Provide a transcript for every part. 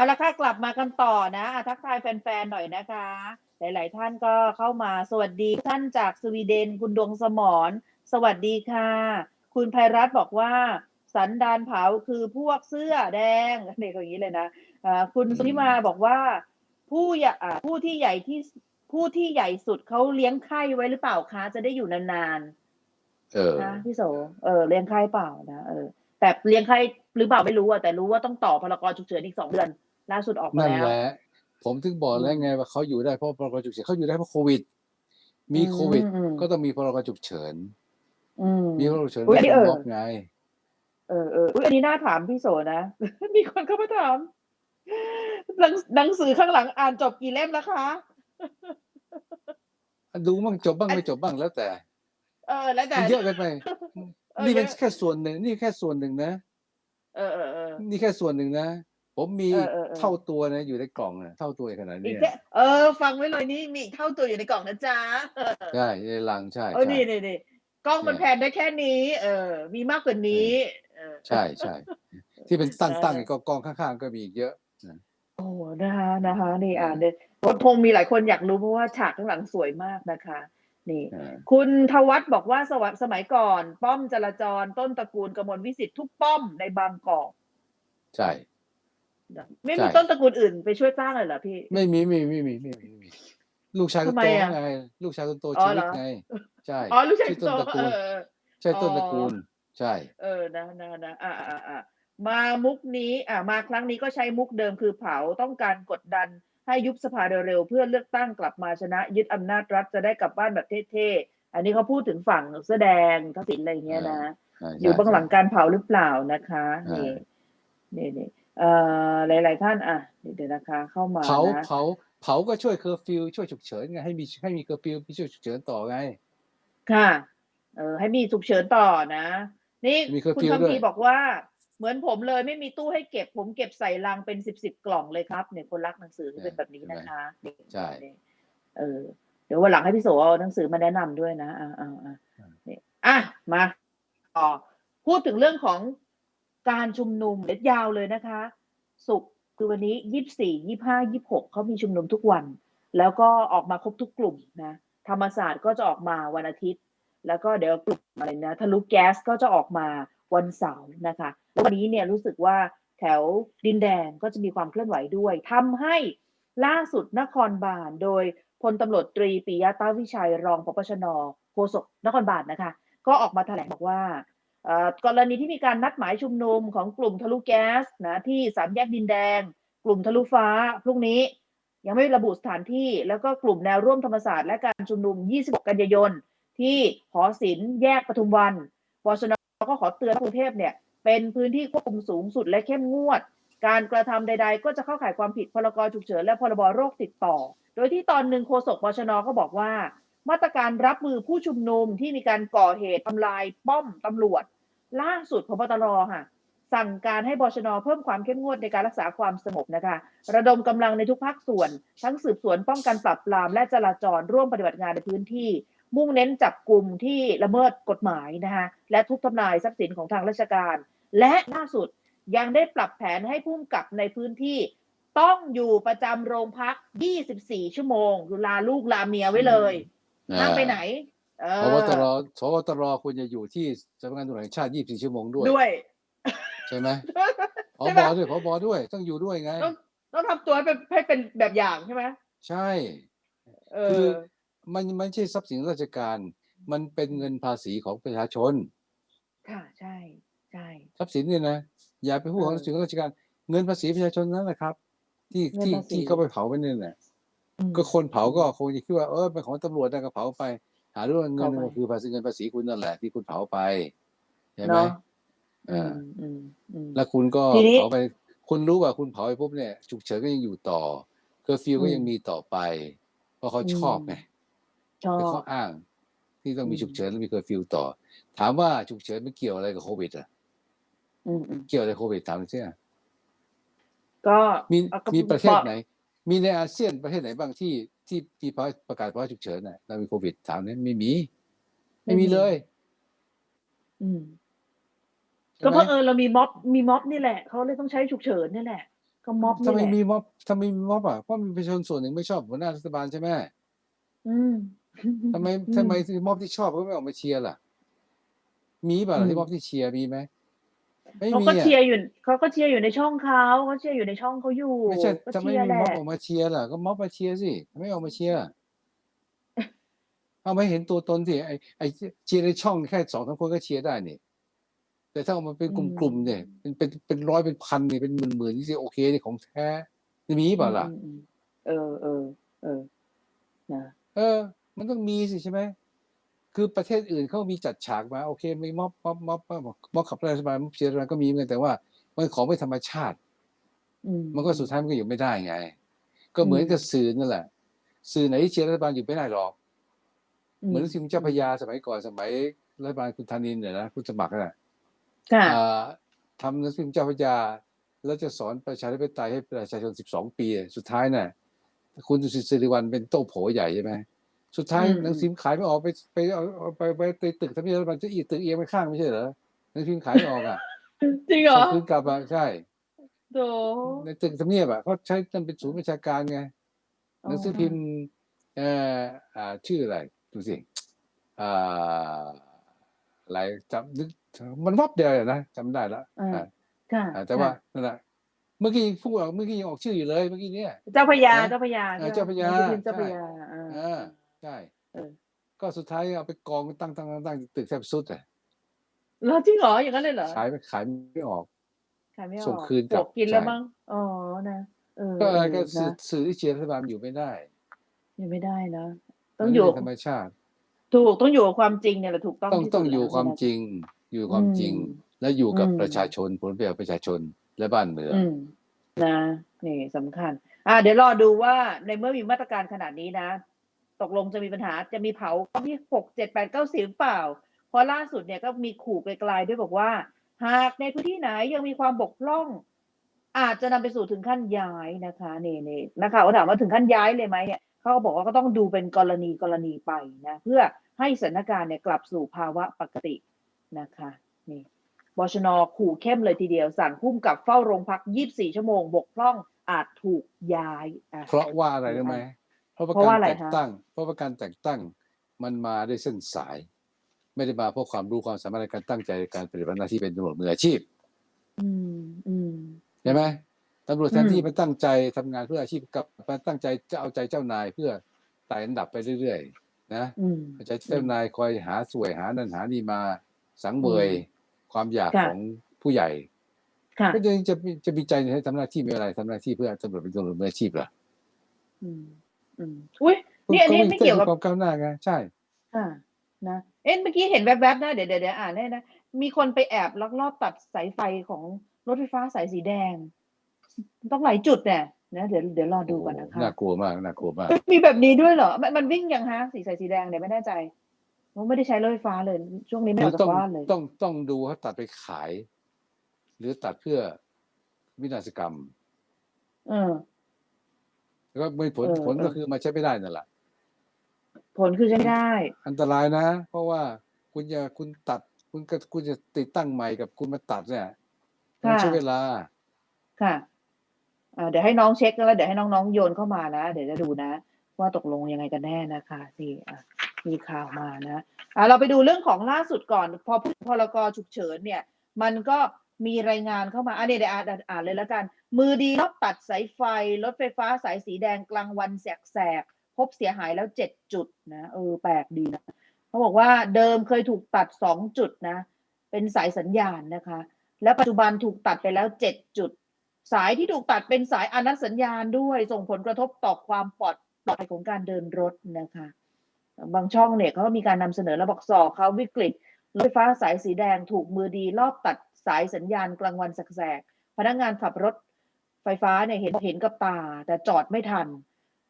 เอาละค่ะกลับมากันต่อนะอะทักทายแฟนๆหน่อยนะคะ หลาย ๆ ท่านก็เข้ามาสวัสดีท่านจากสวีเดน คุณดวงสมรสวัสดีค่ะ คุณภัยรัตน์บอกว่า สันดานเผาคือพวกเสื้อแดงเนี่ยอย่างนี้เลยนะอ่าคุณสุนิมาบอกว่า ผู้ใหญ่อ่าผู้ที่ใหญ่ที่ผู้ที่ใหญ่สุดเขาเลี้ยงไข้ไว้หรือเปล่าคะจะได้อยู่นานเออๆนะพี่โสเออเลี้ยงไข้เปล่านะเออแต่เลี้ยงไข้หรือเปล่าไม่รู้อะแต่รู้ว่าต้องต่อพลกรฉุกเฉินอีกสองเดือน ล่าสุดออกมานั่นแล้วแหละผมถึงบอกแล้วไงว่าเขาอยู่ได้เพราะพรกฉุกเฉินเขาอยู่ได้เพราะโควิด มีโควิดอืมก็ต้องมีพรกฉุกเฉินอืมมีพรกฉุกเฉินอุ๊ยอันนี้ไม่เออมอบไงเออเอออุ๊ยอันนี้น่าถามพี่โสนะ มีคนเข้ามาถามหนังหนังสือข้างหลังอ่านจบกี่เล่มแล้วคะดูบ้างจบบ้างอันไม่จบบ้างแล้วแต่ เออ แล้วแต่มันเยอะเกันไปเออนี่เป็นเยอะแค่ส่วนหนึ่งนี่แค่ส่วนหนึ่งนะเออเออเออนี่แค่ส่วนหนึ่งนะ ผมมีเออเออเออ เท่าตัวนะอยู่ในกล่องนะเท่าตัวขนาดอีนี้กแค่เออ ฟังไว้เลยนี่มีอีกเท่าตัวอยู่ในกล่องนะจ๊ะเออใช่ในลังใช่เออใช่ นี่นี่นี่กล้องมันเนี่ย แพนได้แค่นี้ เออ มีมากกว่านี้เออ ใช่ใช่ที่เป็นตั้งเออตั้งกองกองข้างๆก็มีอีกเยอะ โอ้นะคะนะคะนี่อ่านเนี่ยคงมีหลายคนอยากรู้เพราะว่าฉากข้างหลังสวยมากนะคะ นี่เออคุณทวัฒน์บอกว่าสวัสสมัยก่อน ป้อมจราจรต้นตระกูลกมลวิสิทธิ์ทุกป้อมในบางกอก ใช่ ไม่มีใช่ต้นตระกูลอื่นไปช่วยสร้างเลยเหรอพี่ ไม่มีไม่มีไม่มีไม่มีไม่มีลูกชายคนทำไมโตอะไงลูกชายคนโตอ๋อชีวิตเหรอไงใช่อ๋อลูกชายชื่อโตต้นตระเอกูลอเออใช่ต้นอ๋อตระกูล ใช่ เออนะนะนะอ่าอ่าอ่ามามุกนี้อ่ามาครั้งนี้ก็ใช้มุกเดิมคือเผาต้องการกดดันให้ยุบสภาเร็วๆเพื่อเลือกตั้งกลับมาชนะ ยึดอำนาจรัฐจะได้กลับบ้านแบบเท่ๆ อันนี้เขาพูดถึงฝั่งเสื้อแดงทักษิณอะไรอย่างเงี้ยนะ ใช่อยู่เบื้องหลังใช่การเผาหรือเปล่านะคะใช่นี่นี่นี่ เอ่อหลาย ๆ ท่านอะเดี๋ยวนะคะ เข้ามาเผานะเผาเผาก็ช่วยเคอร์ฟิวช่วยฉุกเฉินไงให้มีให้มีเคอร์ฟิวมีช่วยฉุกเฉินต่อไง ค่ะ เออให้มีฉุกเฉินต่อนะ นี่มีเคอร์คุณฟิวคำด้วยพีร์บอกว่า เหมือนผมเลยไม่มีตู้ให้เก็บ ผมเก็บใส่ลังเป็นสิบสิบกล่องเลยครับเนี่ยคนรักหนังสือที่เป็นแบบนี้นะคะนี่ใช่นี่เออ เดี๋ยววันหลังให้พี่โสเอาหนังสือมาแนะนำด้วยนะอ่าอ่าอ่านี่อะมาต่อพูดถึงเรื่องของ การชุมนุมเด็ดยาวเลยนะคะ สุกคือวันนี้ยี่สี่ยี่ห้ายี่หกเขามีชุมนุมทุกวัน แล้วก็ออกมาครบทุกกลุ่มนะธรรมศาสตร์ก็จะออกมาวันอาทิตย์ แล้วก็เดี๋ยวกลุ่มอะไรนะทะลุแก๊สก็จะออกมาวันเสาร์นะคะแล้ววันนี้เนี่ยรู้สึกว่าแถวดินแดงก็จะมีความเคลื่อนไหวด้วยทำให้ล่าสุดนครบาลโดยพลตำรวจตรีปิยะตาวิชัยรองปปชนโฆษกนครบาลนะคะ ก็ออกมาแถลงบอกว่า กรณีที่มีการนัดหมายชุมนุมของกลุ่มทะลุแก๊สนะที่สามแยกดินแดง กลุ่มทะลุฟ้าพรุ่งนี้ ยังไม่ระบุสถานที่ แล้วก็กลุ่มแนวร่วมธรรมศาสตร์และการชุมนุม 26 กันยายน ที่หอศิลป์แยกปทุมวันบชนก็ขอเตือนกรุงเทพเนี่ยเป็นพื้นที่ควบคุมสูงสุดและเข้มงวด การกระทำใด ๆ ก็จะเข้าข่ายความผิดพรกฉุกเฉินและพรบโรคติดต่อ โดยที่ตอนหนึ่งโฆษกบชนก็บอกว่า มาตรการรับมือผู้ชุมนุมที่มีการก่อเหตุทำลายป้อมตำรวจ ล่าสุดพบตรค่ะ สั่งการให้บชนเพิ่มความเข้มงวดในการรักษาความสงบนะคะ ระดมกำลังในทุกภาคส่วน ทั้งสืบสวนป้องกันปราบปรามและจราจรร่วมปฏิบัติงานในพื้นที่ มุ่งเน้นจับกลุ่มที่ละเมิดกฎหมายนะคะและทุบทำลายทรัพย์สินของทางราชการ และล่าสุดยังได้ปรับแผนให้พุ่มกับในพื้นที่ต้องอยู่ประจำโรงพัก 24 ชั่วโมงดูลาลูกลาเมียไว้เลย ห้ามไปไหนเอพอบตรพบตรควรจะอยู่ที่สำนักงานตำรวจแห่งชาติ 24 ชั่วโมงด้วย ด้วย ใช่ไหมพใช่บไหมด้วยพบด้วย ต้องอยู่ด้วยไงต้องต้องทำตัวให้เป็นให้เป็นแบบอย่างใช่ไหม ใช่เอคืออมันมันไม่ใช่ทรัพย์สินราชการ มันเป็นเงินภาษีของประชาชน ค่ะ ใช่ ใช่ ทรัพย์สินเนี่ยนะ อย่าไปพูดของเออทรัพย์สินของราชการ เงินภาษีประชาชนนั่นแหละครับ ที่เงินที่ภาษีที่เขาไปเผาไปเนี่ยแหละอืม ก็คนเผาก็คงจะคิดว่าเออเป็นของตำรวจนะก็เผาไป หารู้ว่าเงินเผาไปมันคือภาษีเงินภาษีคุณนั่นแหละที่คุณเผาไปใช่ไหมเนาะเออือมอืมอืมแล้วคุณก็ทีนี้เผาไป คุณรู้ว่าคุณเผาไปปุ๊บเนี่ยฉุกเฉินก็ยังอยู่ต่อเคอร์ฟิวก็อืมยังมีต่อไป เพราะเขาอืมชอบไงชอเป็นบข้ออ้าง ที่ต้องมีอืมฉุกเฉินและมีเคอร์ฟิวต่อ ถามว่าฉุกเฉินมันเกี่ยวอะไรกับโควิดอะอืมอืมเกี่ยวอะไรโควิดถามหน่อยสิอะก็มีเอาก็มีประเทศบอกไหน มีในอาเซียนประเทศไหนบ้างที่ที่ที่ประกาศภาวะฉุกเฉินน่ะเรามีโควิดถามเนี่ยไม่มี ไม่มีเลย อืมใช่ก็ไหเพมราะเออเรามีม็อบมีม็อบนี่แหละเขาเลยต้องใช้ฉุกเฉินนี่แหละก็ม็อบถ้านี่แหไม่ละมีม็อบถ้าไม่มีม็อบอะเพราะมีประชาชนส่วนหนึ่งไม่ชอบหัวหน้ารัฐบาลใช่ไหมอืมทำไมอืทำไมที่ม็อบที่ชอบเขาไม่ออกมาเชียร์ล่ะ มีเปล่าล่ะที่ม็อบที่เชียร์มีไหมไม่ เขามีก็อะเชียร์อยู่เขาก็เชียร์อยู่ในช่องเขาเขาเชียร์อยู่ในช่องเขาอยู่ไม่ใช่ก็ถ้าไม่เชียร์มีแหละม็อบออกมาเชียร์ล่ะก็ม็อบมาเชียร์สิไม่ออกมาเชียร์เอาไม่เห็นตัวตนสิไอ้ไอ้เชียร์ในช่องแค่สองสามคนก็เชียร์ได้นี่ แต่ถ้าออกมาเป็นกลุ่มๆเนี่ยเป็นเป็นเป็นร้อยเป็นพันนี่เป็นหมื่นๆนี่สิโอเคนี่ของแท้มีเปล่าล่ะ อืมอืมเออเออเออนะ เออ มันต้องมีสิใช่ไหม คือประเทศอื่นเขามีจัดฉากมาโอเคมีม็อบม็อบม็อบม็อบม็อบขับรัฐบาลม็อบเชียร์รัฐบาลก็มีเหมือนกันแต่ว่ามันของไม่ธรรมชาติอืมมันก็สุดท้ายมันก็อยู่ไม่ได้ไง ก็เหมือนกับสื่อนั่นแหละ สื่อไหนที่เชียร์รัฐบาลอยู่ไม่ได้หรอกเหมือนสิ่งเจ้าพระยาสมัยก่อนสมัยรัฐบาลคุณธานินเนี่ยนะคุณสมัครน่ะค่ะอ่าทำหนังสือพิมพ์เจ้าพระยา แล้วจะสอนประชาธิปไตยให้ประชาชน 12 ปี สุดท้ายน่ะคุณดุสิตสิริวัลเป็นโต้โผใหญ่ใช่ไหม สุดท้ายอืมหนังสือพิมพ์ขายไม่ออกไปไปเอาเอาไปไปไปตึกทำเนียบรัฐบาลจะอีกตึกเอียงไปข้างไม่ใช่เหรอหนังสือพิมพ์ขายไม่ออกอะจริงเหรอส่งคืนกลับมาใช่โถในตึกทำเนียบอะเขาใช้จำเป็นศูนย์ประชาการไงหนังสือพิมพ์เอ่ออ่าชื่ออะไรดูสิอ่าอะไรจำนึกมันวับเดียวอะนะจำได้แล้วอ่าอ่าค่ะอ่าแต่ว่าค่ะนั่นแหละเมื่อกี้ยังพูดออกเมื่อกี้ยังออกชื่ออยู่เลยเมื่อกี้เนี่ย เจ้าพระยานะเจ้าพระยาเออใช่ไหมเจ้าพระยาหนังสือพิมพ์เจ้าใช่พระยาอ่าอ่า ใช่เออก็สุดท้ายเอาไปกองตั้งตั้งตั้งตั้งตึกแทบสุดอะแล้วจริงเหรออย่างนั้นเลยเหรอขายไม่ขายไม่ออก ขายไม่ออกส่งคืนกลับปวกินแล้วใช่มั้งอ๋อนะเออก็อะไรเออก็สื่อนะสื่อที่เชียร์รัฐบาลอยู่ไม่ได้ยังไม่ได้นะต้มัอนงไม่อยู่เป็นธรรมชาติ ถูกต้องอยู่กับความจริงเนี่ยแหละถูกต้องต้องที่ต้องสุดอยู่แล้วความเนี่ยนะจริง อยู่ความจริงอืมและอยู่กับอืมประชาชนผลประโยชน์ประชาชนและบ้านเมืองอืมนะนี่สำคัญ อ่า เดี๋ยวรอดูว่าในเมื่อมีมาตรการขนาดนี้นะ ตกลงจะมีปัญหาจะมีเผาที่หกเจ็ดแปดเก้าสิบเปล่า เพราะล่าสุดเนี่ยก็มีขู่ไกลๆด้วยบอกว่า หากในพื้นที่ไหนยังมีความบกพร่อง อาจจะนำไปสู่ถึงขั้นย้ายนะคะเนี่นี่นะคะเขาถามว่าถึงขั้นย้ายเลยไหมเนี่ยเขาบอกว่าก็ต้องดูเป็นกรณีกรณีไปนะเพื่อให้สถานการณ์เนี่ยกลับสู่ภาวะปกตินะคะนี่บชนขู่เข้มเลยทีเดียว สั่งพุ่มกับเฝ้าโรงพัก 24 ชั่วโมง บกพร่องอาจถูกย้าย เพราะว่าอะไรรู้ไหม ราะว่าเพราะว่าการอะไรแต่งคะตั้ง เพราะว่าการแต่งตั้งมันมาด้วยเส้นสาย ไม่ได้มาเพราะความรู้ความสามารถในการตั้งใจในการปฏิบัติหน้าที่เป็นตำรวจมืออาชีพอืมอืมใช่ไหมตำรวจแทนอืมที่มันตั้งใจทำงานเพื่ออาชีพกลับมาตั้งใจจะเอาใจเจ้านายเพื่อไต่อันดับไปเรื่อยๆนะอืมเอาใจเจ้านายคอยหาสวยหานั่นหานี่มาสังเวยความอยากค่ะของผู้ใหญ่ค่ะก็จะจะมีจะมีใจให้ทำหน้าที่ไม่อะไรทำหน้าที่เพื่อตำรวจเป็นตำรวจมืออาชีพเหร ออืมอืมอุ้ยนี่อันนี้ไม่เกี่ยวกับความก้าวหน้าไงใช่ อ่า นะ เอ๊ะเมื่อกี้เห็นแวบๆนะเดี๋ยวเดี๋ยวเดี๋ยวอ่านให้นะ มีคนไปแอบลักลอบตัดสายไฟของรถไฟฟ้าสายสีแดง ต้องหลายจุดเนี่ยนะเดี๋ยวเดี๋ยวรอดูก่อนนะคะน่ากลัวมากน่ากลัวมาก มีแบบนี้ด้วยเหรอ มันมันวิ่งยังฮะสีสายสีแดงเนี่ยไม่แน่ใจเพราะไม่ได้ใช้รถไฟฟ้าเลย ช่วงนี้ไม่ออกต้จาองกบ้านเลยต้องต้องดูเขาตัดไปขาย หรือตัดเพื่อวินาศกรรม เออ แล้วก็มีผลเออผลเออ ก็คือมาใช้ไม่ได้นั่นแหละผลคือใช้ไม่ได้ อันตรายนะ เพราะว่าคุณจะคุณตัด คุณก็คุณจะติดตั้งใหม่กับคุณมาตัดเนี่ยมันใช้เวลา ค่ะอ่าเดี๋ยวให้น้องเช็คแล้วเดี๋ยวให้น้องๆโยนเข้ามานะ เดี๋ยวจะดูนะ ว่าตกลงยังไงกันแน่นะคะนี่อะมีข่าวมานะอ่าเราไปดูเรื่องของล่าสุดก่อน พอพรกฉุกเฉินเนี่ย มันก็มีรายงานเข้ามาอะเดี๋ยวเดี๋ยวอ่านอ่านอ่านเลยแล้วกัน มือดีรอบตัดสายไฟ รถไฟฟ้าสายสีแดงกลางวันแสกๆ พบเสียหายแล้วเจ็ดจุดนะเออแปลกดีนะเขาบอกว่าเดิมเคยถูกตัดสองจุดนะ เป็นสายสัญญาณนะคะ และปัจจุบันถูกตัดไปแล้วเจ็ดจุด สายที่ถูกตัดเป็นสายอนัตสัญญาณด้วย ส่งผลกระทบต่อความปลอดปลอดภัยของการเดินรถนะคะ บางช่องเนี่ยเขาก็มีการนำเสนอแล้วบอกสอบเขาวิกฤตรถไฟฟ้าสายสีแดงถูกมือดีรอบตัดสายสัญญาณกลางวันแสกๆพนักงานขับรถ ไฟฟ้าเนี่ยเห็นเห็นกับตา แต่จอดไม่ทัน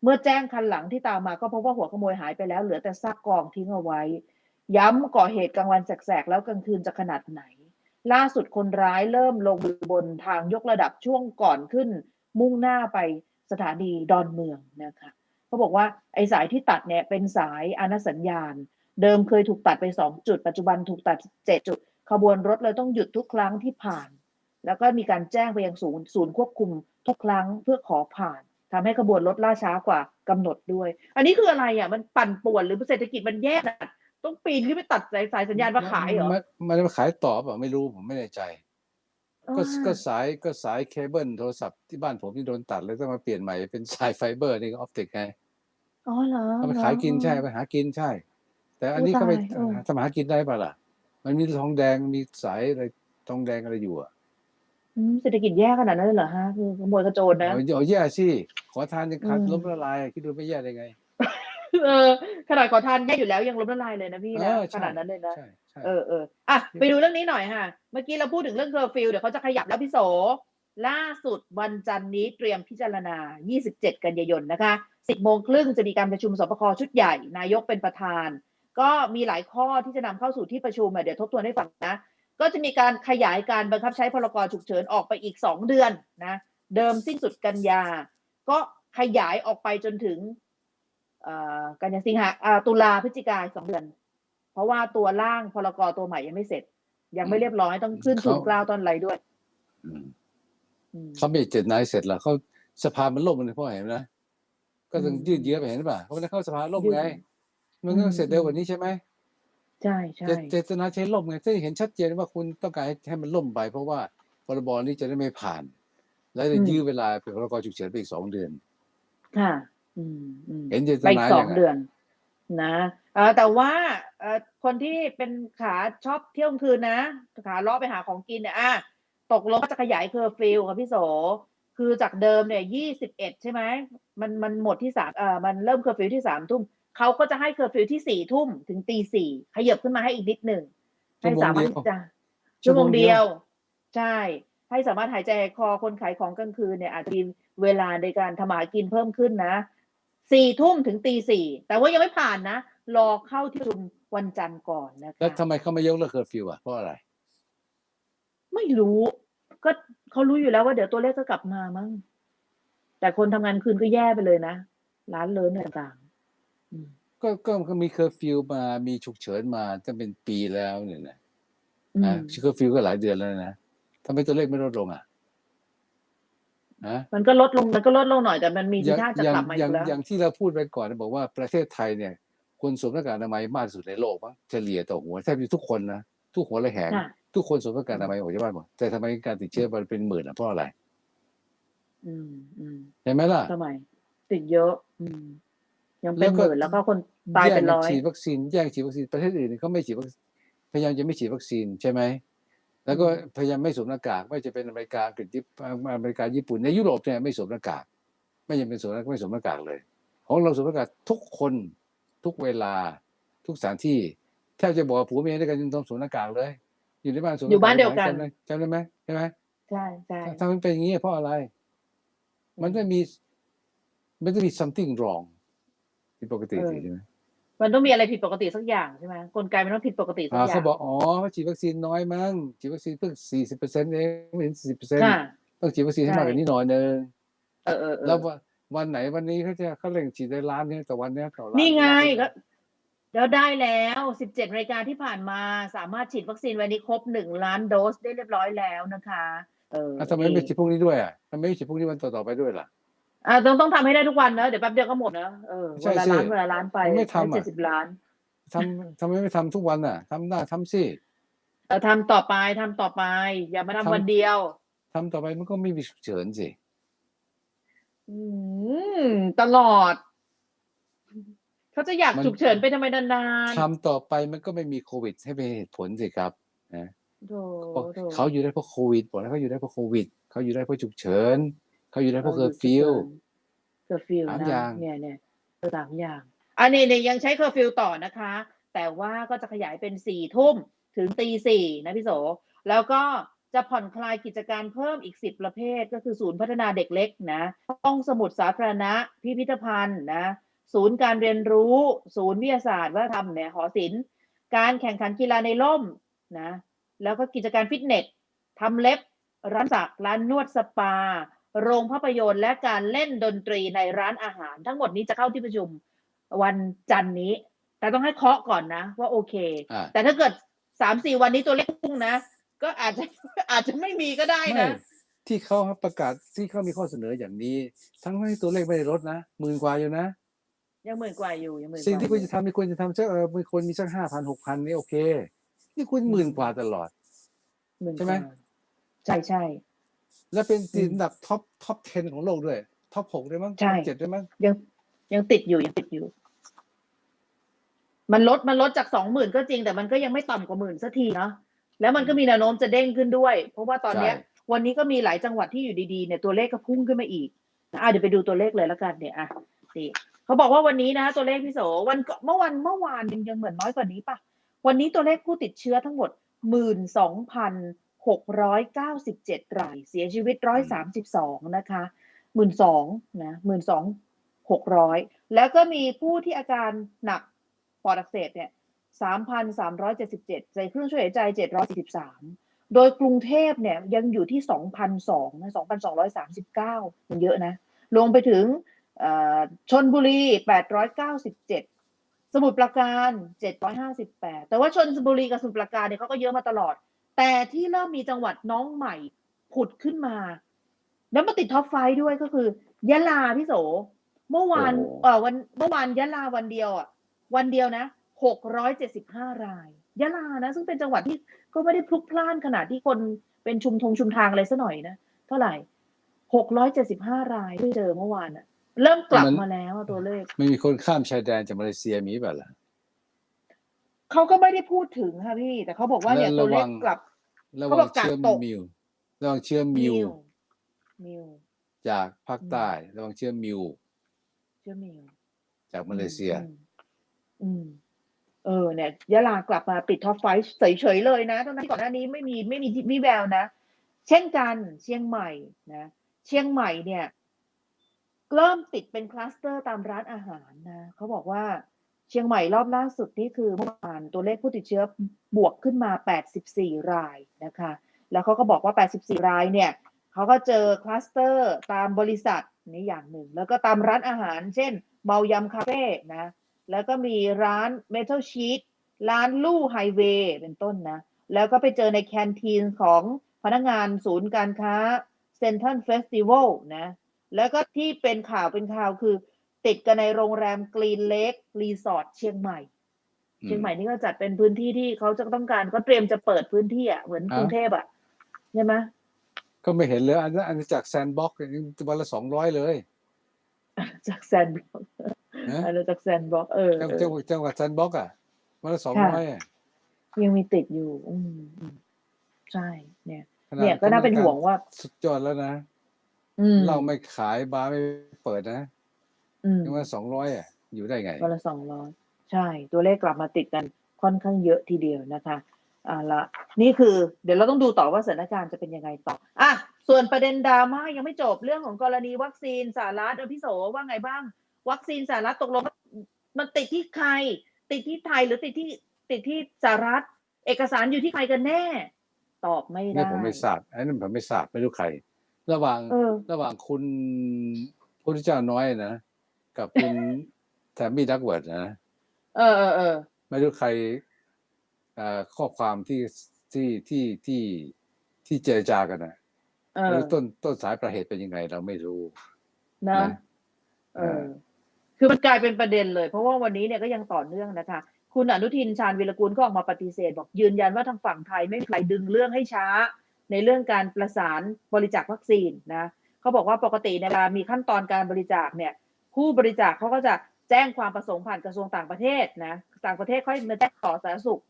เมื่อแจ้งคันหลังที่ตามมาก็พบว่าหัวขโมยหายไปแล้ว เหลือแต่ซากกองทิ้งเอาไว้ ย้ำก่อเหตุกลางวันแสกๆ แล้วกลางคืนจะขนาดไหน ล่าสุดคนร้ายเริ่มลงมือบนทางยกระดับช่วงก่อนขึ้น มุ่งหน้าไปสถานีดอนเมืองนะคะเขาบอกว่าไอ้สายที่ตัดเนี่ยเป็นสายอนัตสัญญาณ เดิมเคยถูกตัดไปสองจุด ปัจจุบันถูกตัดเจ็ดจุด ขบวนรถเลยต้องหยุดทุกครั้งที่ผ่าน แล้วก็มีการแจ้งไปยังศูนย์ศูนย์ควบคุมทุกครั้งเพื่อขอผ่านทำให้ขบวนรถล่าช้ากว่ากำหนดด้วย อันนี้คืออะไรอะมันปั่นป่วนหรือเศรษฐกิจมันแย่อะต้องปีนขึ้นไปตัดสายสายสัญญาณมาขายเหรอมันมันจะมาขายต่อเปล่าไม่รู้ผมไม่แน่ใจก็อ่าก็สายก็สายเคเบิลโทรศัพท์ที่บ้านผมที่โดนตัดเลยต้องมาเปลี่ยนใหม่เป็นสายไฟเบอร์นี่ก็ออปติกไงอ๋อเหรอเอาไปเหรอขายกินใช่ไปหากินใช่ แต่อันนี้โอ้เขาไปตายเออทำหากินได้ป่ะล่ะ มันมีทองแดงมีสายอะไรทองแดงอะไรอยู่อะ อืมเศรษฐกิจแย่ขนาดนั้นเลยเหรอฮะคือขโมยกระโจนนะโอ้ยเอาแย่สิ ขอทานยังขาดอืมล้มละลายคิดดูไม่แย่ได้ไง เออขนาดขอทานแย่อยู่แล้วยังล้มละลายเลยนะพี่นะเออใช่ ขนาดนั้นเลยนะ ใช่ใช่ เออเอออะไปดูเรื่องนี้หน่อยค่ะ เมื่อกี้เราพูดถึงเรื่องเคอร์ฟิวเดี๋ยวเขาจะขยับแล้วพี่โส ล่าสุดวันจันทร์นี้เตรียมพิจารณา 27 กันยายนนะคะ 10โมงครึ่งจะมีการประชุมสปคชุดใหญ่ นายกเป็นประธาน ก็มีหลายข้อที่จะนำเข้าสู่ที่ประชุมอะเดี๋ยวทบทวนให้ฟังนะ ก็จะมีการขยายการบังคับใช้พรกฉุกเฉินออกไปอีก 2 เดือนนะเดิมสิ้นสุดกันยา ก็ขยายออกไปจนถึงเอ่อกันยาสิงหาอ่าตุลาพฤศจิกาสองเดือน เพราะว่าตัวร่างพรกตัวใหม่ยังไม่เสร็จ ยังไม่เรียบร้อยต้องขึ้นถูกกล้าวต้นไรด้วยอืมอืมเขาไม่เจ็ดนายเสร็จแล้วเขาสภามันล่มมันเพราะเห็นไหมก็ต้องอืมยืดเยื้อไปเห็นป่ะเพราะว่าเข้าสภาล่มยืดไงมันก็อืมเสร็จเร็วกว่านี้ใช่ไหม ใช่ใช่เจเจตนาใช้ล่มไงซึ่งเห็นชัดเจนว่าคุณต้องการให้ให้มันล่มไป เพราะว่าพรบนี้จะได้ไม่ผ่าน แล้วจะยื้อเวลาเป็นพรกฉุกเฉินไปอีกสองเดือน ค่ะ อืมอืมเห็นเจตไปอีนากสอยังงเดือน นะเอ่อแต่ว่าเอ่อคนที่เป็นขาชอบเที่ยวกลางคืนนะขาเลาะไปหาของกินเนี่ยอะตกลงว่าจะขยายเคอร์ฟิวค่ะพี่โส คือจากเดิมเนี่ยยี่สิบเอ็ดใช่ไหมมันมันหมดที่สามเอ่อมันเริ่มเคอร์ฟิวที่สามทุ่ม เขาก็จะให้เคอร์ฟิวที่สี่ทุ่มถึงตีสี่ขยับขึ้นมาให้อีกนิดหนึ่งให้สามารถที่จะชั่วโมงเดียว ใช่ ให้สามารถหายใจหายคอคนขายของกลางคืนเนี่ยอาจจะมีเวลาในการทำมาหากินเพิ่มขึ้นนะสี่ทุ่มถึงตีสี่แต่ว่ายังไม่ผ่านนะ รอเข้าที่ประชุมวันจันทร์ก่อนนะคะแล้วทำไมเขาไม่ยกเลิกเคอร์ฟิวอะเพราะอะไร ไม่รู้ ก็เขารู้อยู่แล้วว่าเดี๋ยวตัวเลขก็กลับมามั้งแต่คนทำงานคืนก็แย่ไปเลยนะร้านเลินต่างๆ อืม ก็ ก็ก็มีเคอร์ฟิวมา มีฉุกเฉินมาจะเป็นปีแล้วเนี่ยนะ อืนะม เคอร์ฟิวก็หลายเดือนแล้วนะทำไมตัวเลขไม่ลดลงอะนะมันก็ลดลงมันก็ลดลงหน่อยแต่มันมีอทีย่างท่าจะอย่างกลับมาออีย่างกแล้ว อย่างที่เราพูดไปก่อนนะบอกว่าประเทศไทยเนี่ย คนสวมหน้ากากอนามัยมากที่สุดในโลกมั้งเฉลี่ยต่อหัวแทบจะทุกคนนะทุกหัวระแหง ค่ะ ทุกคนสวมหน้ากากอนามัยออกจากบ้านหมดแต่ทำไมการติดเชื้อมันเป็นหมื่นอะเพราะอะไรอืมอืมเห็นไหมล่ะ ทำไมติดเยอะ อืม ยังแล้เป็นวหก็มื่นแล้วก็คนตายเป็นร้อยแงกัฉีดวัคซีนแย่งฉีดวัคซีนประเทศอื่นเขาไม่ฉีดวัคซีนพยายามจะไม่ฉีดวัคซีนใช่ไหมแล้วก็อืมพยายามไม่สวมหน้ากากไม่ว่าจะเป็นอเมริกาอังกฤษญี่ปุ่นอเมริกาญี่ปุ่นในยุโรปเนี่ยไม่สวมหน้ากาก ไม่ยังเป็นสวมหน้ากากไม่สวมหน้ากากเลย ของเราสวมหน้ากากทุกคนทุกเวลาทุกสถานที่แทบจะบอกว่าผัวเมียด้วยกันยังต้องสวมหน้ากากเลย อยู่ในบ้านสวมหอยู่น้ากากบ้านเดียวกันจำได้จำได้ไหมใช่ไหมใช่ใช่ถ้ามันเป็นอย่างนี้เพราะอะไร มันจะมีมันจะมี something wrong ผิดปกติสิใช่ไหมมันต้องมีอะไรผิดปกติสักอย่างใช่ไหมกลไกมันต้องผิดปกติสักอ่าอย่าเขางบอกอ๋อฉีดวัคซีนน้อยมั้งฉีดวัคซีนเพิ่งสี่สิบเปอร์เซ็นต์เองไม่ถึงสี่สิบเปอร์เซ็นต์ค่ะ ต้องฉีดวัคซีนให้ใช่ มากกว่านี้หน่อยนึงเออเออเออแล้ววันวันไหนวันนี้เขาจะเขาเร่งฉีดในร้านเนี้ต่อวันเนี้ยต่อร้านนี่ไงร้าก็แล้วได้แล้ว 17รายการที่ผ่านมาสามารถฉีดวัคซีนวันนี้ครบ 1 ล้านโดสได้เรียบร้อยแล้วนะคะ เอออะทำไมไม่ฉีดพวกนี้ด้วยอะทำไมไม่ฉีดพวกนี้วันต่อๆไปด้วยล่ะ อ่าต้องต้องทำให้ได้ทุกวันนะเดี๋ยวแป๊บเดียวก็หมดนะเออใช่วันละสิล้านวันละล้านไปไม่ทำอะเจ็ดสิบล้านทำทำไมไม่ทำทุกวันอะทำได้ทำสิเออทำต่อไปทำต่อไป อย่ามาทำทำวันเดียวทำต่อไปมันก็ไม่มีฉุกเฉินสิอืมตลอด เขาจะอยากฉุกเฉินไปทำไมนานทำต่อไปมันก็ไม่มีโควิด ให้เป็นเหตุผลสิครับนะๆโถเพราะโถเขาอยู่ได้เพราะโควิดบอกแล้วเขาอยู่ได้เพราะโควิดเขาอยู่ได้เพราะฉุกเฉิน เขาอยู่ได้เพราะเคอร์ฟิวเคอร์ฟิวสามนะอย่างเนี่ยเนี่ยเออสามอย่างอันนี้เนี่ยยังใช้เคอร์ฟิวต่อนะคะ แต่ว่าก็จะขยายเป็นสี่ทุ่มถึงตีสี่นะพี่โส แล้วก็จะผ่อนคลายกิจการเพิ่มอีกสิบประเภท ก็คือศูนย์พัฒนาเด็กเล็กนะห้องสมุดสาธารณะ พิพิธภัณฑ์นะ ศูนย์การเรียนรู้ ศูนย์วิทยาศาสตร์วัฒนธรรมเนี่ยหอศิลป์การแข่งขันกีฬาในร่มนะ แล้วก็กิจการฟิตเนสทำเล็บร้านสักร้านนวดสปา โรงภาพยนตร์ และการเล่นดนตรีในร้านอาหาร ทั้งหมดนี้จะเข้าที่ประชุมวันจันทร์นี้ แต่ต้องให้เคาะก่อนนะ ว่าโอเคอ่าแต่ถ้าเกิดสามสี่วันนี้ตัวเลขพุ่งนะ ก็อาจจะอาจจะไม่มีก็ได้ไม่นะ ที่เขาประกาศที่เขามีข้อเสนออย่างนี้ ทั้งที่ตัวเลขไม่ได้ลดนะหมื่นกว่าอยู่นะยังหมื่นกว่าอยู่ยังหมื่นสิ่งที่กคุว่าณจะทำมีควรจะทำสักเออมีคนมีสักห้าพันหกพันนี่โอเค นี่คุณหมื่นกว่าตลอดหมื่นใช่ไหมกว่าใช่ใช่ และเป็นอืมอันดับท็อปท็อป10 ของโลกด้วยท็อป6ด้วยมั้งใช่ ท็อปเจ็ดด้วยมั้งยังยังติดอยู่ยังติดอยู่ มันลดมันลดจากสองหมื่นก็จริง แต่มันก็ยังไม่ต่ำกว่าหมื่นสักทีเนาะแล้วมันก็มีแนวโน้มจะเด้งขึ้นด้วย เพราะว่าตอนเนี้ย วันนี้ก็มีหลายจังหวัดที่อยู่ดีๆเนี่ยตัวเลขก็พุ่งขึ้นมาอีกนะอะเดี๋ยวไปดูตัวเลขเลยแล้วกันเนี่ยอะนี่เขาบอกว่าวันนี้นะ ตัวเลขพี่โสวันก่อนเมื่อวันเมื่อวานยังยังเหมือนน้อยกว่านี้ปะวันนี้ตัวเลขผู้ติดเชื้อทั้งหมดหมื่นสองพัน หกร้อยเก้าสิบเจ็ดราย เสียชีวิตร้อยสามสิบสองนะคะหมื่นสองนะหมื่นสองหกร้อยแล้วก็มีผู้ที่อาการหนักปอดอักเสบเนี่ยสามพันสามร้อยเจ็ดสิบเจ็ดใส่เครื่องช่วยหายใจเจ็ดร้อยสี่สิบสามโดยกรุงเทพเนี่ยยังอยู่ที่ 2,002นะ2,239 มันเยอะนะ ลงไปถึงเอ่อชนบุรี 897สมุทรปราการ 758 แต่ว่าชนบุรีกับสมุทรปราการเนี่ยเขาก็เยอะมาตลอด แต่ที่เริ่มมีจังหวัดน้องใหม่ผุดขึ้นมา แล้วมาติดท็อปไฟว์ด้วยก็คือยะลาพี่โส เมื่อวานโอ้เออวันเมื่อวานยะลาวันเดียวอะวันเดียวนะ675รายยะลานะซึ่งเป็นจังหวัดที่ก็ไม่ได้พลุกพล่านขนาดที่คนเป็นชุมทงชุมทางอะไรซะหน่อยนะเท่าไหร่หกร้อยเจ็ดสิบห้ารายที่เจอเมื่อวานอะเริ่มกลับมันมาแล้วอะตัวเลขไม่มีคนข้ามชายแดนจากมาเลเซียมีแบบล่ะเขาก็ไม่ได้พูดถึงค่ะพี่ แต่เขาบอกว่าเนี่ยและตัวเลระวัขงกลับ ระเขาวับงอกกาดเชื้อตกมิวระวังเชื้อมิวมิวจากภาคอืมใต้ระวังเชื้อมิวเชื่อมิวจากมาเลเซียอืมอืม เออเนี่ยยะลากลับมาปิดท็อปไฟว์เฉยๆเลยนะทั้งนั้นที่ก่อนหน้านี้ไม่มีไม่มีวิแววนะเช่นกันเชียงใหม่นะเชียงใหม่เนี่ยเริ่มติดเป็นคลัสเตอร์ตามร้านอาหารนะเขาบอกว่า เชียงใหม่รอบล่าสุดนี่คือเมื่อวานตัวเลขผู้ติดเชื้อบวกขึ้นมา 84 รายนะคะ แล้วเขาก็บอกว่า 84 รายเนี่ยเขาก็เจอคลัสเตอร์ตามบริษัทนี่อย่างหนึ่ง แล้วก็ตามร้านอาหาร เช่น เมายำคาเฟ่นะ แล้วก็มีร้านเมทัลชีตร้านลู่ไฮเวย์เป็นต้นนะ แล้วก็ไปเจอในแคนทีนของพนักงานศูนย์การค้าเซ็นทรัลเฟสติวัลนะ แล้วก็ที่เป็นข่าวเป็นข่าวคือ ติดกันในโรงแรมกรีนเลครีสอร์ทเชียงใหม่อืมเชียงใหม่นี่ก็จัดเป็นพื้นที่ที่เขาจะต้องการก็เตรียมจะเปิดพื้นที่อะเหมือนอ่ากรุงเทพอะใช่ไหมก็ไม่เห็นเลยอันนั้นอันนั้นจากแซนบ็อกวันละสองร้อยเลย จากแซนบ็อกนะอันนั้นจากแซนบ็อกเออจังเอจังอจังหวัดแซนบ็อกอะวันละสองค่ะร้อยยังมีติดอยู่ อืมอืมใช่ เนี่ยขนาดเนี่ยก็น่าเป็นห่วงว่า สุดยอดแล้วนะอืมเราไม่ขายบาร์ไม่เปิดนะ อืมยังวันสองร้อยอะ อยู่ได้ไง วันละสองร้อยใช่ ตัวเลขกลับมาติดกันค่อนข้างเยอะทีเดียวนะคะอ่าละนี่คือ เดี๋ยวเราต้องดูต่อว่าสถานการณ์จะเป็นยังไงต่ออะส่วนประเด็นดราม่ายังไม่จบเรื่องของกรณีวัคซีนสหรัฐเออพี่โสว่าไงบ้าง วัคซีนสหรัฐตกลงมันติดที่ใคร ติดที่ไทยหรือติดที่ติดที่สหรัฐ เอกสารอยู่ที่ใครกันแน่ ตอบไม่นี่ได้ผมไม่ทราบอันนั้นผมไม่ทราบไม่รู้ใคร ระหว่างเออ ระหว่างคุณพระเจ้าน้อยนะ กับคุณแทมมี่ดักเวิร์ดนะเออเออเออไม่รู้ใครเอ่อข้อความที่ที่ที่ที่ที่เจรจากันนะเอไม่อรู้ต้นต้นสายประเหตุเป็นยังไงเราไม่รู้นะนะเออ คือมันกลายเป็นประเด็นเลย เพราะว่าวันนี้เนี่ยก็ยังต่อเนื่องนะคะ คุณอนุทินชาญวิรกูลก็ออกมาปฏิเสธ บอกยืนยันว่าทางฝั่งไทยไม่มีใครดึงเรื่องให้ช้า ในเรื่องการประสานบริจาควัคซีนนะเขาบอกว่าปกติเนี่ยเวลามีขั้นตอนการบริจาคเนี่ย ผู้บริจาคเขาก็จะแจ้งความประสงค์ผ่านกระทรวงต่างประเทศนะต่างประเทศค่อยมาแจ้งต่อสาธารณสุข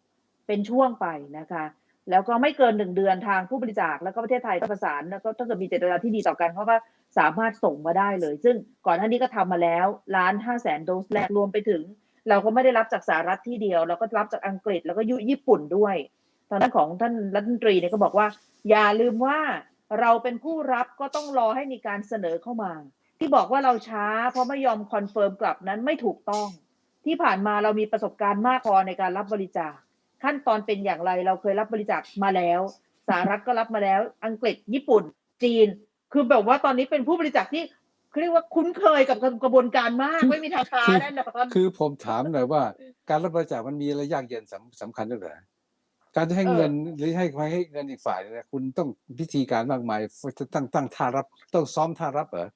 เป็นช่วงไปนะคะ แล้วก็ไม่เกินหนึ่งเดือนทางผู้บริจาคแล้วก็ประเทศไทยก็ประสานแล้วก็ถ้าเกิดมีเจตนาที่ดีต่อกันเขาก็สามารถส่งมาได้เลย ซึ่งก่อนหน้านี้ก็ทำมาแล้วล้านห้าแสนโดสแรกรวมไปถึง เราก็ไม่ได้รับจากสหรัฐที่เดียว เราก็รับจากอังกฤษแล้วก็ยุญี่ปุ่นด้วยทางด้านของท่านรัฐมนตรีเนี่ยก็บอกว่า อย่าลืมว่าเราเป็นผู้รับก็ต้องรอให้มีการเสนอเข้ามา ที่บอกว่าเราช้า เพราะไม่ยอมคอนเฟิร์มกลับนั้นไม่ถูกต้อง ที่ผ่านมาเรามีประสบการณ์มากพอในการรับบริจาค ขั้นตอนเป็นอย่างไรเราเคยรับบริจาคมาแล้วสหรัฐก็รับมาแล้ว อังกฤษญี่ปุ่น จีน คือแบบว่าตอนนี้เป็นผู้บริจาคที่เขาเรียกว่าคุ้นเคยกับกระบวนการมากไม่มีทางช้าคือแน่นอนคือผมถามหน่อยว่า การรับบริจาคมันมีอะไรยากเย็นสำสำคัญด้วยเหรอการจะให้เออเงินหรือให้ให้เงินอีกฝ่ายเนี่ยคุณต้องพิธีการมากมายจะตั้งตั้งท่ารับต้องซ้อมท่ารับเหรอ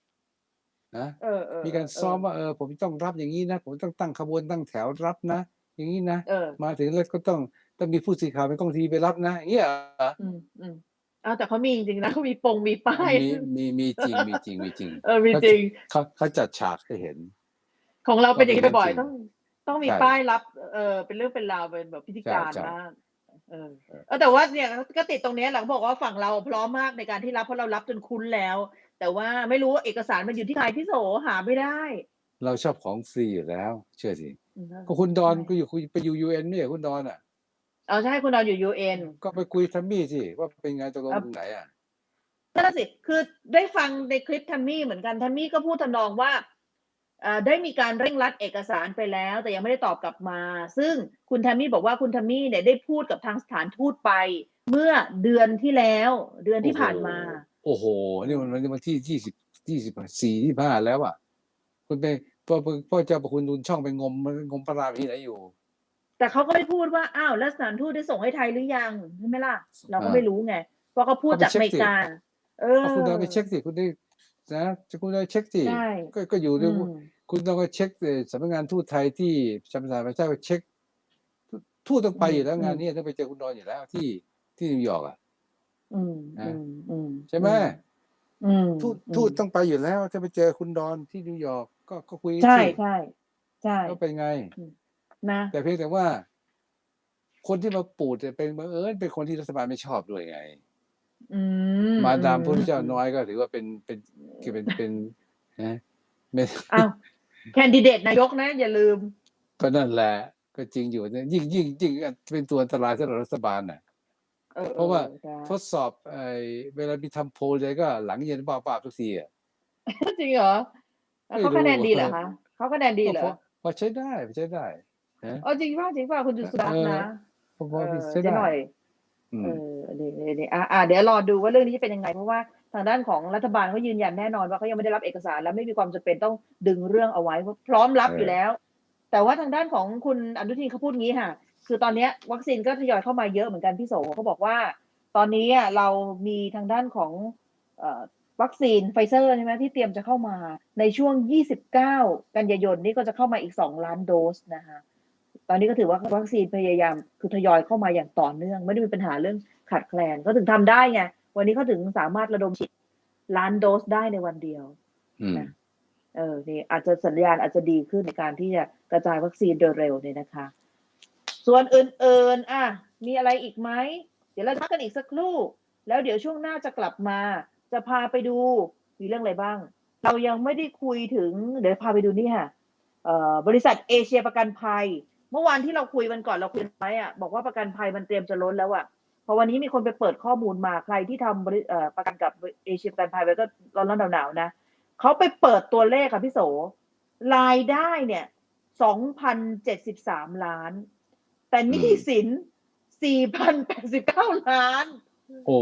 นะเออเออมีการซ้อมว่าเออผมต้องรับอย่างนี้นะ ผมต้องตั้งขบวนตั้งแถวรับนะ อย่างนี้นะ เออมาถึงแล้วก็ต้องต้องมีผู้สื่อข่าวเป็นกล้องทีวีไปรับนะอย่างเงี้ยเหรออืมอืมอ้าวแต่เขามีจริงๆนะเขามีปงมีป้าย มีมีมีจริงมีจริงมีจริงเออมีจริง เขาเขาจัดฉากให้เห็น ของเราเป็นอย่างนี้ก็เป็นบ่อยจริงๆต้องต้องมีใช่ป้ายรับ เออเป็นเรื่องเป็นราวเป็นแบบพิธีการใช่ใช่มากเออเออเออแต่ว่าเนี่ยก็ติดตรงเนี้ยหลังบอกว่าฝั่งเราพร้อมมากในการที่รับเพราะเรารับจนคุ้นแล้ว แต่ว่าไม่รู้ว่าเอกสารมันอยู่ที่ใครพี่โสหาไม่ได้ เราชอบของฟรีอยู่แล้ว เชื่อสิอืมก็คุณดอนใช่ก็อยู่คุยไปอยู่ยูเอ็นไม่ใช่คุณดอนอะเอาใช่คุณดอนอยู่ยูเอ็นก็ไปคุยทัมมี่สิว่าเป็นไงตกลงครับตรงไหนอะนั่นนะสิคือได้ฟังในคลิปทัมมี่เหมือนกันทัมมี่ก็พูดทำนองว่าเอ่อได้มีการเร่งรัดเอกสารไปแล้ว แต่ยังไม่ได้ตอบกลับมา ซึ่งคุณทัมมี่บอกว่าคุณทัมมี่เนี่ยได้พูดกับทางสถานทูตไป เมื่อเดือนที่แล้ว เดือนที่ผ่านมา โอ้โหนี่มันวันที่ยี่สิบยี่สิบสี่ที่ห้าแล้วอะคุณไปพ่อพ่อเจ้าประคุณดุลช่องไปงมงมปลาร้าที่ไหนอยู่ แต่เขาก็ไม่พูดว่าอ้าวแล้วสถานทูตได้ส่งให้ไทยหรือยังใช่ไหมล่ะ เราก็อ่าไม่รู้ไงเพราะเขาพูดจากอเมริกาเออเอาคุณดอนไปเช็คสิคุณได้นะจะคุณดอนเช็คสิใช่ก็ก็อยู่ด้วยอืมคุณต้องไปเช็คเอ่อสำนักงานทูตไทยที่จำสถานพระเจ้าไปเช็คทูตต้องไปอยู่แล้วงานนี้ต้องไปเจอคุณดอนอยู่แล้วที่ที่นิวยอร์กอะ อืมนะอืมอืมใช่ไหมอืมทูตอืมทูตต้องไปอยู่แล้ว จะไปเจอคุณดอนที่นิวยอร์กก็ก็คุยใช่สิใช่ใช่ก็เป็นไงนะแต่เพียงแต่ว่า คนที่มาปูดเนี่ยเป็นบังเอิญเป็นคนที่รัฐบาลไม่ชอบด้วยไงอืมมาดามพระอืเจ้าน้อยก็ถือว่าเป็นเป็นคือเป็นเป็นนะไม่อ้าวแคนดิเดตนายกนะอย่าลืม ก็นั่นแหละ ก็จริงอยู่เนี่ยยิ่งยิ่งยิ่งเป็นตัวอันตรายสำหรับรัฐบาลน่ะออ เพราะว่าใช่ทดสอบไอ้เวลามีทำโพลอะไรก็หลังเย็นบ้าบ้าทุกทีอะจริงเหรอแล้วเขาไม่รู้คะแนนดีเหรอคะเขาคะแนนดีเหรก็อพอพอใช้ได้พอใช้ได้นะอ๋อจริงป่ะจริงป่ะคุณจุสุรัตน์นะพอพอเออใช้เจ๊ได้หน่อยอืมเออเดี๋ยวเดี๋ยวเดี๋ยวอะอะเดี๋ยวรอดูว่าเรื่องนี้จะเป็นยังไง เพราะว่าทางด้านของรัฐบาลเขายืนยันแน่นอนว่าเขายังไม่ได้รับเอกสารและไม่มีความจำเป็นต้องดึงเรื่องเอาไว้เพราะพร้อมรับอยู่แล้ว แต่ว่าทางด้านของคุณอนุทินเขาพูดงี้ค่ะ คือตอนเนี้ยวัคซีนก็ทยอยเข้ามาเยอะเหมือนกันพี่โสเขาบอกว่า ตอนนี้อะเรามีทางด้านของเอ่อวัคซีนไฟเซอร์ใช่ไหมที่เตรียมจะเข้ามาในช่วง 29 กันยายนนี้ก็จะเข้ามาอีก 2 ล้านโดสนะคะตอนนี้ก็ถือว่าวัคซีนพยายามคือทยอยเข้ามาอย่างต่อเนื่อง ไม่ได้มีปัญหาเรื่องขาดแคลนก็ถึงทำได้ไงวันนี้เขาถึงสามารถระดมฉีดล้านโดสได้ในวันเดียวอืมนะเออนี่อาจจะสัญญาณอาจจะดีขึ้นในการที่จะกระจายวัคซีนโดยเร็วเนี่ยนะคะ ส่วนอื่นๆอะมีอะไรอีกไหม เดี๋ยวเราพักกันอีกสักครู่ แล้วเดี๋ยวช่วงหน้าจะกลับมา จะพาไปดูมีเรื่องอะไรบ้าง เรายังไม่ได้คุยถึง เดี๋ยวพาไปดูนี่ค่ะเอ่อบริษัทเอเชียประกันภัย เมื่อวานที่เราคุยวันก่อนเราคุยกันไว้อะบอกว่าประกันภัยมันเตรียมจะล้นแล้วอะพอวันนี้มีคนไปเปิดข้อมูลมาใครที่ทำบริเออประกันกับเอเชียประกันภัยไว้ก็ร้อนๆหนาวๆนะเขาไปเปิดตัวเลขค่ะพี่โสรายได้เนี่ยสองพันเจ็ดสิบสามล้าน แต่หนี้สินสี่พันแปดสิบเก้าล้าน โอ้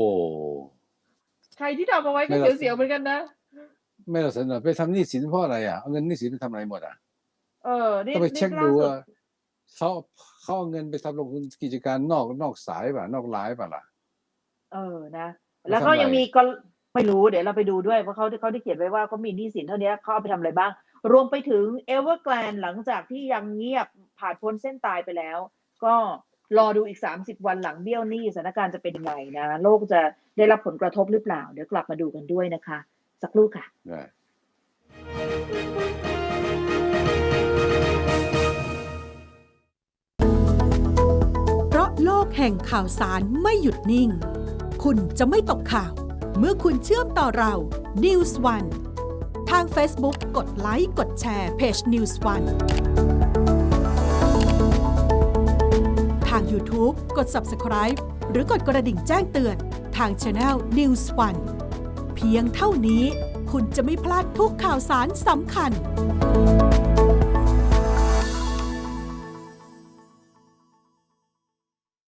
ใครที่ทำเอาไว้ก็ไม่หรอกเสียวๆเหมือนกันนะ ไม่เราสนอไปทำหนี้สินเพราะอะไรอะเอาเงินหนี้สินไปทำอะไรหมดอะ เออนี่ต้องไปเช็คนี่ดูล่าสุว่าเขาเขาเอาเงินไปทำลงทุนกิจการนอกนอกสายป่ะ นอกร้ายป่ะล่ะ เออนะไปแล้วก็ทำอะไรยังมีก็ไม่รู้เดี๋ยวเราไปดูด้วยเพราะเขาเขาได้เขียนไว้ว่าเขามีหนี้สินเท่านี้เขาเอาไปทำอะไรบ้าง รวมไปถึงเอเวอร์แกลนหลังจากที่ยังเงียบผ่านพ้นเส้นตายไปแล้ว ก็รอดูอีก 30 วันหลังเบี้ยวหนี้สถานการณ์จะเป็นยังไงนะ โลกจะได้รับผลกระทบหรือเปล่า เดี๋ยวกลับมาดูกันด้วยนะคะ สักครู่ค่ะได้เพราะโลกแห่งข่าวสารไม่หยุดนิ่ง คุณจะไม่ตกข่าว เมื่อคุณเชื่อมต่อเรา News One ทาง Facebook กดไลค์ กดแชร์เพจ News One YouTube กด Subscribe หรือกดกระดิ่งแจ้งเตือนทาง Channel News One เพียงเท่านี้คุณจะไม่พลาดทุกข่าวสารสำคัญ